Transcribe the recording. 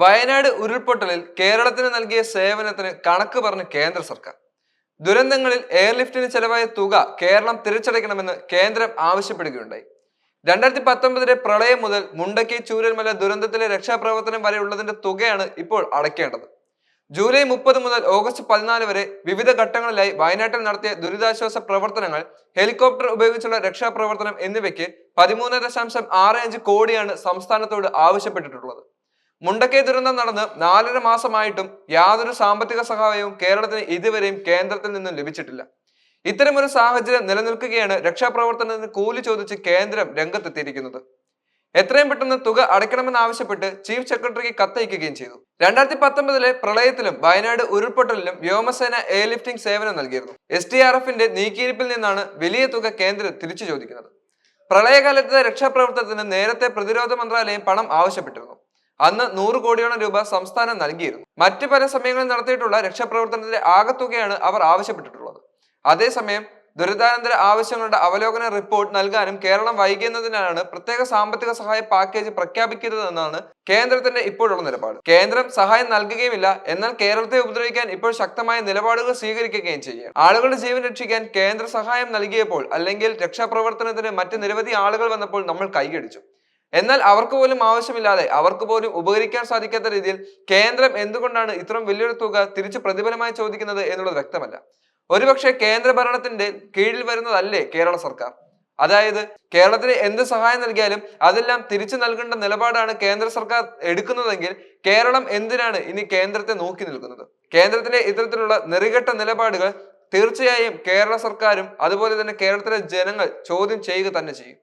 വയനാട് ഉരുൾപൊട്ടലിൽ കേരളത്തിന് നൽകിയ സേവനത്തിന് കണക്ക് പറഞ്ഞ് കേന്ദ്ര സർക്കാർ. ദുരന്തങ്ങളിൽ എയർലിഫ്റ്റിന് ചെലവായ തുക കേരളം തിരിച്ചടയ്ക്കണമെന്ന് കേന്ദ്രം ആവശ്യപ്പെടുകയുണ്ടായി. രണ്ടായിരത്തി പത്തൊമ്പതിലെ പ്രളയം മുതൽ മുണ്ടക്കി ചൂരൽമല ദുരന്തത്തിലെ രക്ഷാപ്രവർത്തനം വരെയുള്ളതിന്റെ തുകയാണ് ഇപ്പോൾ അടയ്ക്കേണ്ടത്. ജൂലൈ മുപ്പത് മുതൽ ഓഗസ്റ്റ് പതിനാല് വരെ വിവിധ ഘട്ടങ്ങളിലായി വയനാട്ടിൽ നടത്തിയ ദുരിതാശ്വാസ പ്രവർത്തനങ്ങൾ ഹെലികോപ്റ്റർ ഉപയോഗിച്ചുള്ള രക്ഷാപ്രവർത്തനം എന്നിവയ്ക്ക് പതിമൂന്ന് ദശാംശം ആറ് അഞ്ച് കോടിയാണ് സംസ്ഥാനത്തോട് ആവശ്യപ്പെട്ടിട്ടുള്ളത്. മുണ്ടക്കൈ ദുരന്തം നടന്ന് നാലര മാസമായിട്ടും യാതൊരു സാമ്പത്തിക സഹായവും കേരളത്തിന് ഇതുവരെയും കേന്ദ്രത്തിൽ നിന്നും ലഭിച്ചിട്ടില്ല. ഇത്തരമൊരു സാഹചര്യം നിലനിൽക്കുകയാണ് രക്ഷാപ്രവർത്തനത്തിന് കൂലി ചോദിച്ച് കേന്ദ്രം രംഗത്തെത്തിയിരിക്കുന്നത്. എത്രയും പെട്ടെന്ന് തുക അടയ്ക്കണമെന്ന് ആവശ്യപ്പെട്ട് ചീഫ് സെക്രട്ടറിക്ക് കത്തയക്കുകയും ചെയ്തു. രണ്ടായിരത്തി പത്തൊമ്പതിലെ പ്രളയത്തിലും വയനാട് ഉരുൾപൊട്ടലിലും വ്യോമസേന എയർലിഫ്റ്റിംഗ് സേവനം നൽകിയിരുന്നു. എസ് ടി ആർ എഫിന്റെ നീക്കിയിരിപ്പിൽ നിന്നാണ് വലിയ തുക കേന്ദ്രം തിരിച്ചു ചോദിക്കുന്നത്. പ്രളയകാലത്തെ രക്ഷാപ്രവർത്തനത്തിന് നേരത്തെ പ്രതിരോധ മന്ത്രാലയം പണം ആവശ്യപ്പെട്ടിരുന്നു. അന്ന് നൂറ് കോടിയോളം രൂപ സംസ്ഥാനം നൽകിയിരുന്നു. മറ്റ് പല സമയങ്ങളിൽ നടത്തിയിട്ടുള്ള രക്ഷാപ്രവർത്തനത്തിന്റെ ആകത്തുകയാണ് അവർ ആവശ്യപ്പെട്ടിട്ടുള്ളത്. അതേസമയം ദുരിതാനന്തര ആവശ്യങ്ങളുടെ അവലോകന റിപ്പോർട്ട് നൽകാനും കേരളം വൈകുന്നതിനാണ് പ്രത്യേക സാമ്പത്തിക സഹായ പാക്കേജ് പ്രഖ്യാപിക്കുന്നതെന്നാണ് കേന്ദ്രത്തിന്റെ ഇപ്പോഴുള്ള നിലപാട്. കേന്ദ്രം സഹായം നൽകുകയുമില്ല എന്നാൽ കേരളത്തെ ഉപദ്രവിക്കാൻ ഇപ്പോൾ ശക്തമായ നിലപാടുകൾ സ്വീകരിക്കുകയും ചെയ്യും ആളുകളുടെ ജീവൻ രക്ഷിക്കാൻ കേന്ദ്ര സഹായം നൽകിയപ്പോൾ അല്ലെങ്കിൽ രക്ഷാപ്രവർത്തനത്തിന് മറ്റ് നിരവധി ആളുകൾ വന്നപ്പോൾ നമ്മൾ കൈയടിച്ചു. എന്നാൽ അവർക്ക് പോലും ആവശ്യമില്ലാതെ അവർക്ക് പോലും ഉപകരിക്കാൻ സാധിക്കാത്ത രീതിയിൽ കേന്ദ്രം എന്തുകൊണ്ടാണ് ഇത്രയും വലിയൊരു തുക തിരിച്ചു പ്രതിഫലമായി ചോദിക്കുന്നത് എന്നുള്ളത് വ്യക്തമല്ല. ഒരുപക്ഷെ കേന്ദ്ര ഭരണത്തിന്റെ കീഴിൽ വരുന്നതല്ലേ കേരള സർക്കാർ? അതായത് കേരളത്തിന് എന്ത് സഹായം നൽകിയാലും അതെല്ലാം തിരിച്ചു നൽകേണ്ട നിലപാടാണ് കേന്ദ്ര സർക്കാർ എടുക്കുന്നതെങ്കിൽ കേരളം എന്തിനാണ് ഇനി കേന്ദ്രത്തെ നോക്കി നിൽക്കുന്നത്? കേന്ദ്രത്തിന്റെ ഇത്തരത്തിലുള്ള നെറികെട്ട നിലപാടുകൾ തീർച്ചയായും കേരള സർക്കാരും അതുപോലെ തന്നെ കേരളത്തിലെ ജനങ്ങൾ ചോദ്യം ചെയ്യുക തന്നെ ചെയ്യും.